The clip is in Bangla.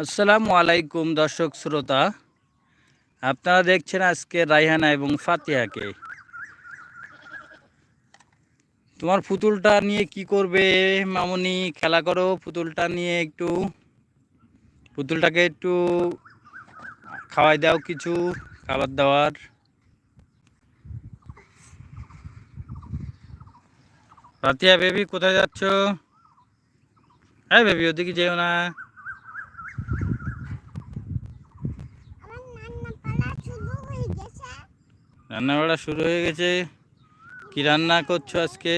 আসসালামু আলাইকুম দর্শক শ্রোতা। আপনারা দেখছেন আজকে রাইহানা এবং ফাতিহাকে। তোমার পুতুলটা নিয়ে কি করবে মামনি? খেলা করো পুতুলটা নিয়ে একটু। পুতুলটাকে একটু খাওয়াই দাও কিছু, খাবার দাবার। ফাতিহা বেবি, কোথায় যাচ্ছ? হ্যাঁ বেবি, ওদিকে যেও না। রান্না হয়ে বাড়া শুরু হয়ে গেছে। কি রান্না করছ আজকে?